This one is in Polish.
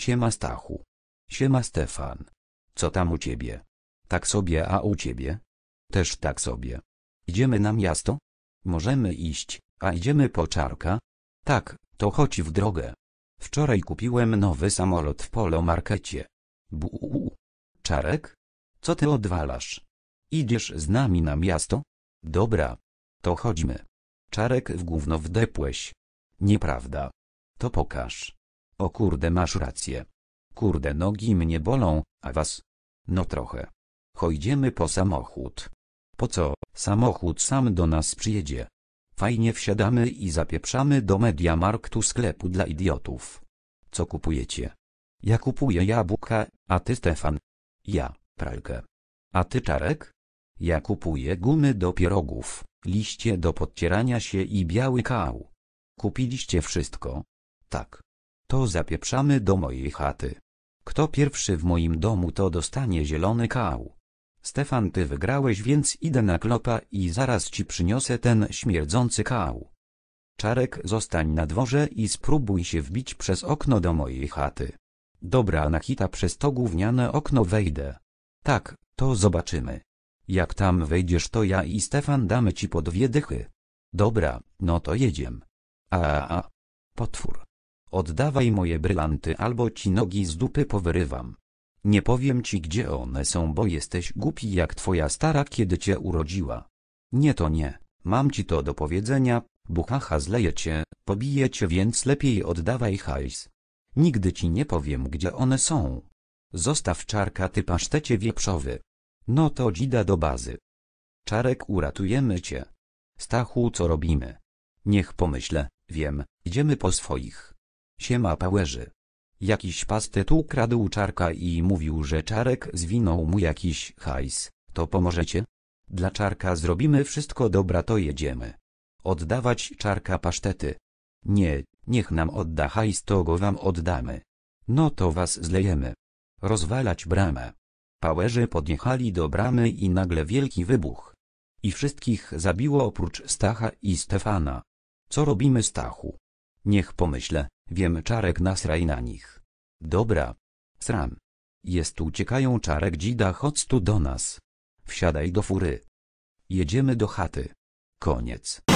Siema Stachu. Siema Stefan. Co tam u ciebie? Tak sobie, a u ciebie? Też tak sobie. Idziemy na miasto? Możemy iść, a idziemy po czarka? Tak, to chodź w drogę. Wczoraj kupiłem nowy samolot w Polo Markecie. Buu. Czarek? Co ty odwalasz? Idziesz z nami na miasto? Dobra. To chodźmy. Czarek w gówno wdepłeś. Nieprawda. To pokaż. O kurde masz rację. Kurde nogi mnie bolą, a was? No trochę. Chojdziemy po samochód. Po co, samochód sam do nas przyjedzie. Fajnie wsiadamy i zapieprzamy do Mediamarktu sklepu dla idiotów. Co kupujecie? Ja kupuję jabłka, a ty Stefan? Ja, pralkę. A ty Czarek? Ja kupuję gumy do pierogów, liście do podcierania się i biały kał. Kupiliście wszystko? Tak. To zapieprzamy do mojej chaty. Kto pierwszy w moim domu to dostanie zielony kał. Stefan ty wygrałeś więc idę na klopa i zaraz ci przyniosę ten śmierdzący kał. Czarek zostań na dworze i spróbuj się wbić przez okno do mojej chaty. Dobra na hita przez to gówniane okno wejdę. Tak, to zobaczymy. Jak tam wejdziesz to ja i Stefan damy ci po dwie dychy. Dobra, no to jedziem. A, a, a. Potwór. Oddawaj moje brylanty albo ci nogi z dupy powyrywam. Nie powiem ci gdzie one są bo jesteś głupi jak twoja stara kiedy cię urodziła. Nie to nie, mam ci to do powiedzenia, buchacha zleje cię, pobije cię więc lepiej oddawaj hajs. Nigdy ci nie powiem gdzie one są. Zostaw czarka ty pasztecie wieprzowy. No to dzida do bazy. Czarek uratujemy cię. Stachu co robimy? Niech pomyślę, wiem, idziemy po swoich. Siema pałerzy. Jakiś pastet ukradł czarka i mówił, że czarek zwinął mu jakiś hajs. To pomożecie? Dla czarka zrobimy wszystko dobra to jedziemy. Oddawać czarka pasztety. Nie, niech nam odda hajs to go wam oddamy. No to was zlejemy. Rozwalać bramę. Pałerzy podjechali do bramy i nagle wielki wybuch. I wszystkich zabiło oprócz Stacha i Stefana. Co robimy Stachu? Niech pomyślę, wiem czarek nasraj na nich. Dobra. Sram. Jest uciekają czarek dzida chodź tu do nas. Wsiadaj do fury. Jedziemy do chaty. Koniec.